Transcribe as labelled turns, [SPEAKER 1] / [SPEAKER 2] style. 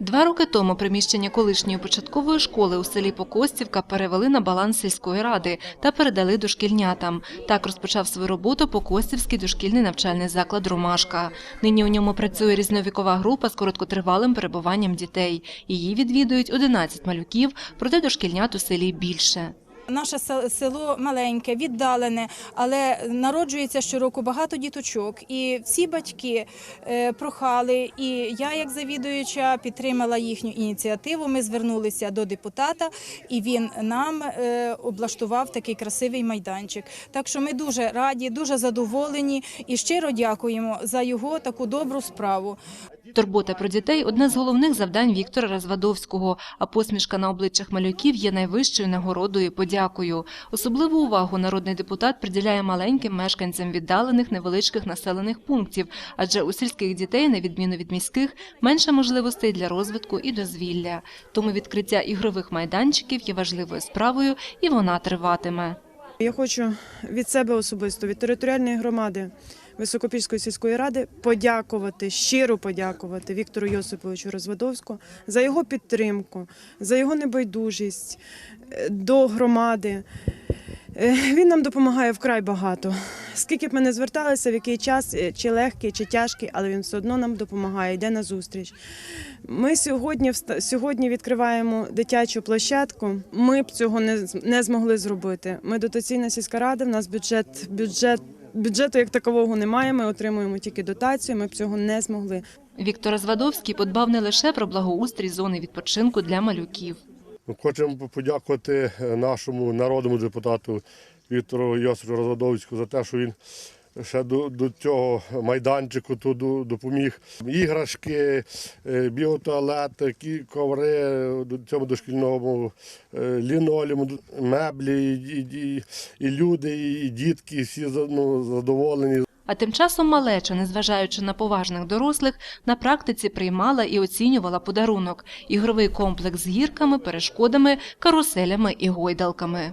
[SPEAKER 1] Два роки тому приміщення колишньої початкової школи у селі Покостівка перевели на баланс сільської ради та передали дошкільнятам. Так розпочав свою роботу Покостівський дошкільний навчальний заклад «Ромашка». Нині у ньому працює різновікова група з короткотривалим перебуванням дітей. Її відвідують 11 малюків, проте дошкільнят у селі більше.
[SPEAKER 2] Наше село маленьке, віддалене, але народжується щороку багато діточок. І всі батьки е, прохали, і я, як завідуюча, підтримала їхню ініціативу. Ми звернулися до депутата, і він нам е, облаштував такий красивий майданчик. Так що ми дуже раді, дуже задоволені і щиро дякуємо за його таку добру справу.
[SPEAKER 1] Турбота про дітей – одне з головних завдань Віктора Розвадовського, а посмішка на обличчях малюків є найвищою нагородою і подякою. Особливу увагу народний депутат приділяє маленьким мешканцям віддалених невеличких населених пунктів, адже у сільських дітей, на відміну від міських, менше можливостей для розвитку і дозвілля. Тому відкриття ігрових майданчиків є важливою справою, і вона триватиме.
[SPEAKER 3] Я хочу від себе особисто, від територіальної громади Високопільської сільської ради подякувати, щиро подякувати Віктору Йосиповичу Розвадовському за його підтримку, за його небайдужість е, до громади. Е, Він нам допомагає вкрай багато. Скільки б ми не зверталися, в який час, е, чи легкий, чи тяжкий, але він все одно нам допомагає, йде на зустріч. Ми сьогодні сьогодні відкриваємо дитячу площадку. Ми б цього не, не змогли зробити. Ми дотаційна сільська рада. В нас бюджет, бюджет, бюджету як такового немає. Ми отримуємо тільки дотацію. Ми б цього не змогли.
[SPEAKER 1] Віктор Розвадовський подбав не лише про благоустрій зони відпочинку для малюків.
[SPEAKER 4] Хочемо подякувати е, нашому народному депутату Віктору Йосифу Розвадовську за те, що він ще до, до цього майданчику тут допоміг. Іграшки, е, біотуалет, такі коври до цьому дошкільному е, лінолеуму, меблі, і, і, і люди, і дітки всі ну, задоволені.
[SPEAKER 1] А тим часом малеча, незважаючи на поважних дорослих, на практиці приймала і оцінювала подарунок – ігровий комплекс з гірками, перешкодами, каруселями і гойдалками.